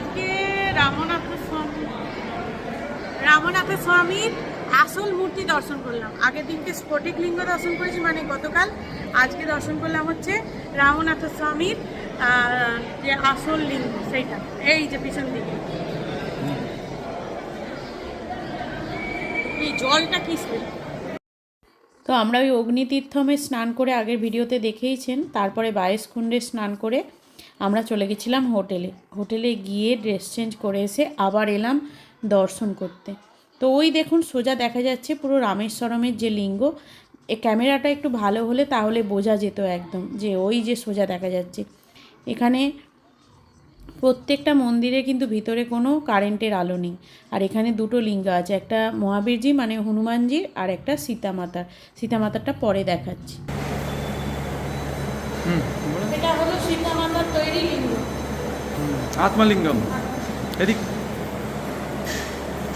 আজকে রামনাথ স্বামী রামনাথ স্বামীর আসল মূর্তি দর্শন করলাম। আগের দিনকে স্ফটিক লিঙ্গ দর্শন করেছি মানে গতকাল আজকে দর্শন করলাম হচ্ছে রামনাথ স্বামীর যে আসল লিঙ্গ, সেইটা। এই যে পিছন দিকে। এই জলটা কি তো আমরা ওই অগ্নিতীর্থমে স্নান করে আগের ভিডিওতে দেখেইছেন, তারপরে বাইশ কুণ্ডে স্নান করে আমরা চলে গেছিলাম হোটেলে। হোটেলে গিয়ে ড্রেস চেঞ্জ করে এসে আবার এলাম দর্শন করতে। তো ওই দেখুন সোজা দেখা যাচ্ছে পুরো রামেশ্বরমের যে লিঙ্গ। এ ক্যামেরাটা একটু ভালো হলে তাহলে বোঝা যেত একদম যে ওই যে সোজা দেখা যাচ্ছে। এখানে প্রত্যেকটা মন্দিরে কিন্তু ভিতরে কোনো কারেন্টের আলো নেই। আর এখানে দুটো লিঙ্গ আছে, একটা মহাবীরজি মানে হনুমানজির আর একটা সীতামাতার। সীতামাতারটা পরে দেখাচ্ছি। এটা হলো সীতামাতার তৈরি লিঙ্গ। হুম, আত্মলিঙ্গম। এদিক।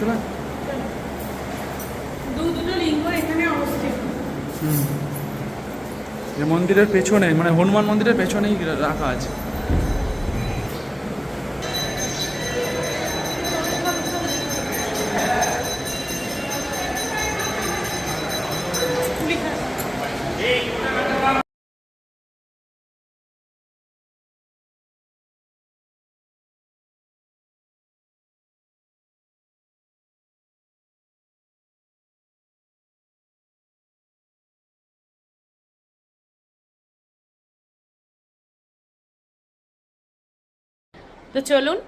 চলে। মন্দিরের পেছনে মানে হনুমান মন্দিরের পেছনেই রাখা আছে। তো চলুন,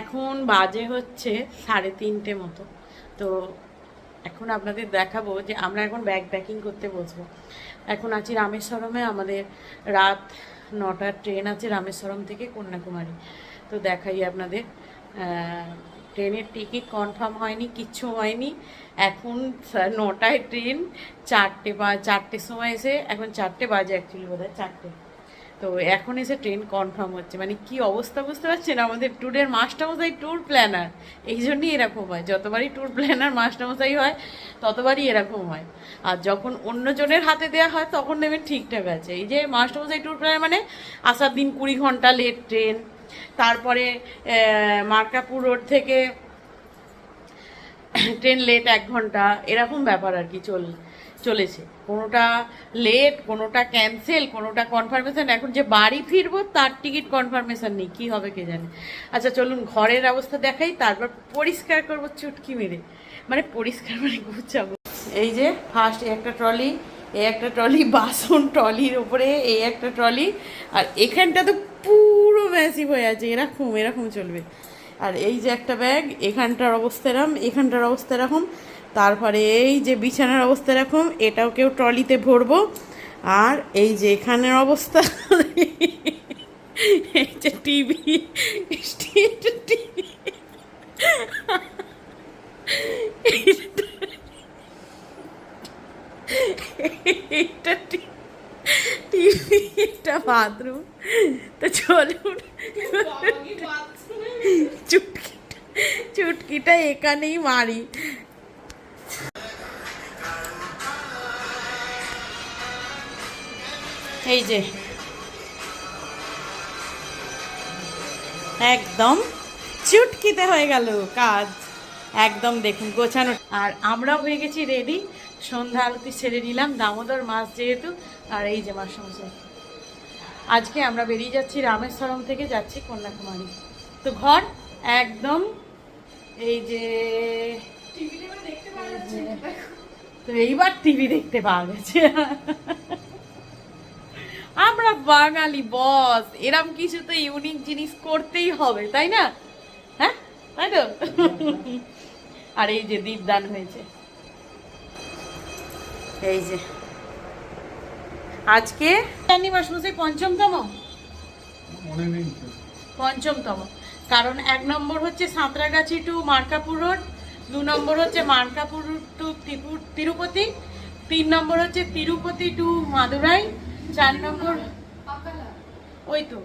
এখন বাজে হচ্ছে সাড়ে তিনটে মতো। তো এখন আপনাদের দেখাবো যে আমরা এখন ব্যাগ প্যাকিং করতে বসবো। এখন আছি রামেশ্বরমে, আমাদের রাত নটার ট্রেন আছে রামেশ্বরম থেকে কন্যাকুমারী। তো দেখাই আপনাদের ট্রেনের টিকিট কনফার্ম হয়নি, কিচ্ছু হয়নি। এখন নটায় ট্রেন, চারটে বা, চারটের সময় এসে, এখন চারটে বাজে অ্যাকচুয়ালি বোধ হয় চারটে। তো এখন এসে ট্রেন কনফার্ম হচ্ছে। মানে কি অবস্থা বুঝতে পারছেন? আমাদের ট্যুরের মাস্টারমশাই ট্যুর প্ল্যানার এই জন্যই এরকম হয়। যতবারই ট্যুর প্ল্যানার মাস্টারমশাই হয়, ততবারই এরকম হয়। আর যখন অন্যজনের হাতে দেওয়া হয়, তখন নেবেন ঠিকঠাক আছে। এই যে মাস্টারমশাই ট্যুর প্ল্যানার মানে আসার দিন কুড়ি ঘণ্টা লেট ট্রেন তারপরে মার্কাপুর রোড থেকে ট্রেন লেট এক ঘণ্টা, এরকম ব্যাপার আর কি চল, চলেছে। কোনোটা লেট কোনোটা ক্যান্সেল কোনোটা কনফার্মেশন এখন যে বাড়ি ফিরবো, তার টিকিট কনফার্মেশন নেই, কী হবে কে জানে। আচ্ছা চলুন ঘরের অবস্থা দেখাই, তারপর পরিষ্কার করব চুটকি মেরে। মানে পরিষ্কার মানে গুছাবো। এই যে ফার্স্ট একটা ট্রলি এই একটা ট্রলি বাসন ট্রলির ওপরে এই একটা ট্রলি আর এখানটা তো পুরো ম্যাসিভ হয়ে আছে, এরকম এরকম চলবে। আর এই যে একটা ব্যাগ, এখানটার অবস্থা এরকম এখানটার অবস্থা এরকম। তারপরে এই যে বিছানার অবস্থা এরকম, এটাও কেউ ট্রলিতে ভরবো। আর এই যে এখানের অবস্থা, এই যে টিভি এইটা টিভি এটা বাথরুম। তো চলুন চুটকিটা এখানেই মারি এই যে একদম চুটকিতে হয়ে গেল কাজ একদম দেখুন গোছানো আর আমরাও হয়ে গেছি রেডি সন্ধ্যা আলতি ছেড়ে নিলাম। দামোদর মাছ যেহেতু, আর এই যে মাস সমস্যায় আজকে আমরা বেরিয়ে যাচ্ছি রামেশ্বরম থেকে যাচ্ছি কন্যাকুমারী। তো ঘর একদম এই যে তো এইবার টিভি দেখতে পাওয়া গেছে। আমরা বাঙালি বস, এরম কিছু তো ইউনিক জিনিস করতেই হবে, তাই না? হ্যাঁ? তাই তো? আর এই যে দীপদান হয়েছে। এই যে আজকে জানি মাসমশাই পঞ্চমতম? পঞ্চমতম। কারণ এক নম্বর হচ্ছে সাঁতরাগাছি টু মার্কাপুর রোড দু নম্বর হচ্ছে মার্কাপুর টু ত্রিপুর তিরুপতি তিন নম্বর হচ্ছে তিরুপতি টু মাদুরাই চার নম্বর ওই তো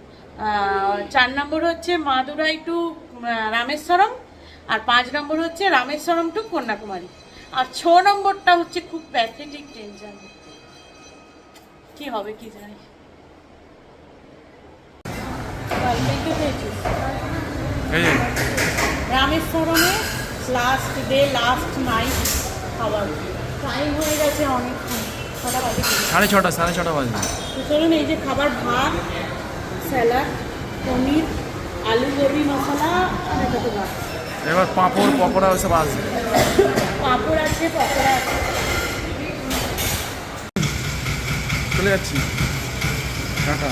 চার নম্বর হচ্ছে মাদুরাই টু রামেশ্বরম আর পাঁচ নম্বর হচ্ছে রামেশ্বরম টু কন্যাকুমারী। আর ছ নম্বরটা হচ্ছে খুব প্যাথেটিক টেনশন কি হবে কি জানি। রামেশ্বরমে লাস্ট ডে লাস্ট নাইট খাবার। টাইম হয়ে গেছে অনেকক্ষণ। ছটা বাজে। সাড়ে ছটা সাড়ে ছটা বাজে। চলুন এই যে খাবার ভাত স্যালাড পনির আলু গোবি মশলা আর ভাত। এবার পাঁপড় পকোড়া ওসব আসবে পাঁপড় আছে পকোড়া আছে। চলে যাচ্ছি। টাটা।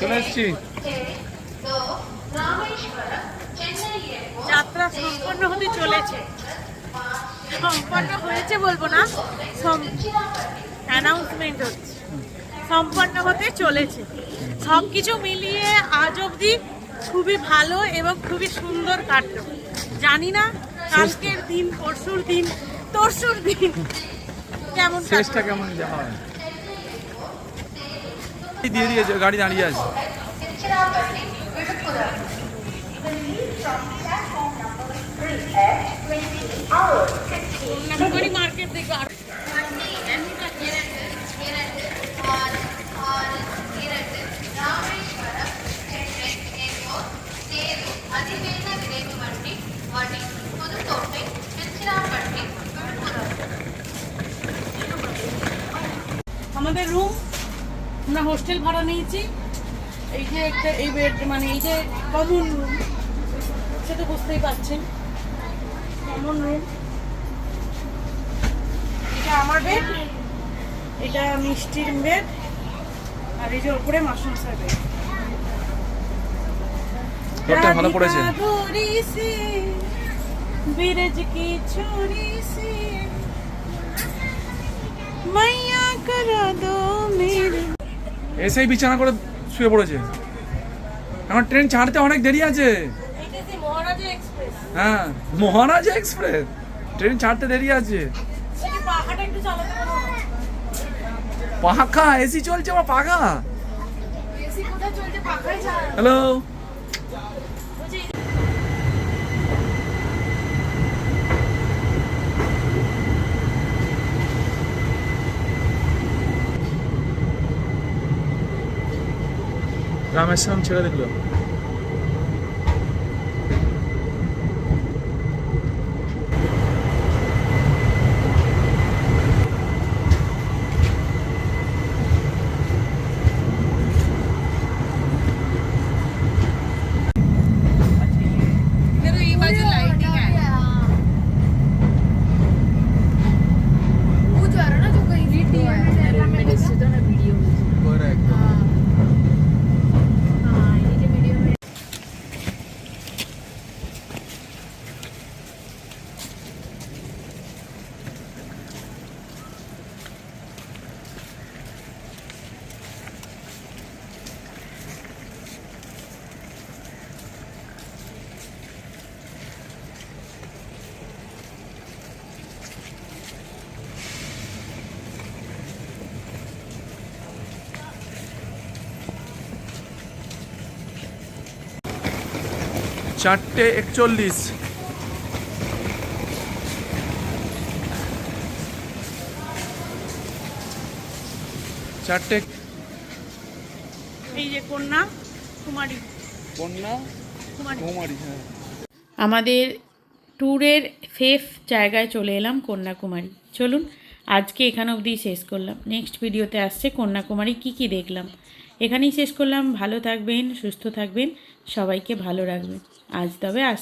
চলে এসছি যাত্রা সম্পন্ন হতে চলেছে। সম্পন্ন হয়েছে বলব না অ্যানাউন্সমেন্ট হচ্ছে। সম্পন্ন হতে চলেছে। সব কিছু মিলিয়ে আজ অবধি খুবই ভালো এবং খুবই সুন্দর কাটলো। জানি না কালকের দিন পরশুর দিন তরশুর দিন কেমন। শেষটা কেমন হয় দিয়ে দিয়েছে গাড়ি দাঁড়িয়ে আছে। মার্কেট দেখো আমরা হোস্টেল ভাড়া নিয়েছি এই যে একটা এই বেড মানে এই যে কমন রুম সেটা বুঝতেই পারছেন কমন রুম এটা আমার বেড এটা মিষ্টির বেড আর এই যে ওপরে মাসমশার বেড তোরটা ভালো পড়েছে বিরজ কি छोरी से मैया करा दो मेरे এসেই বিছানা করে শুয়ে পড়েছে। আমার ট্রেন ছাড়তে অনেক দেরি আছে। হ্যাঁ মহারাজা এক্সপ্রেস। ট্রেন ছাড়তে দেরি আছে। পাখা এসি চলছে আমার পাখা? হ্যালো? রামেশ্বরম ছেড়ে দিল চারটে একচল্লিশ। চারটে এই যে কন্যা কুমারী। কন্যা কুমারী। হ্যাঁ। আমাদের ট্যুরের ফেফ জায়গায় চলে এলাম কন্যাকুমারী চলুন আজকে এখানে অবধি শেষ করলাম। নেক্সট ভিডিওতে আসছে কন্যাকুমারী কি কি দেখলাম। এখানেই শেষ করলাম। ভালো থাকবেন সুস্থ থাকবেন। সবাইকে ভালো রাখবে আজ তবে আস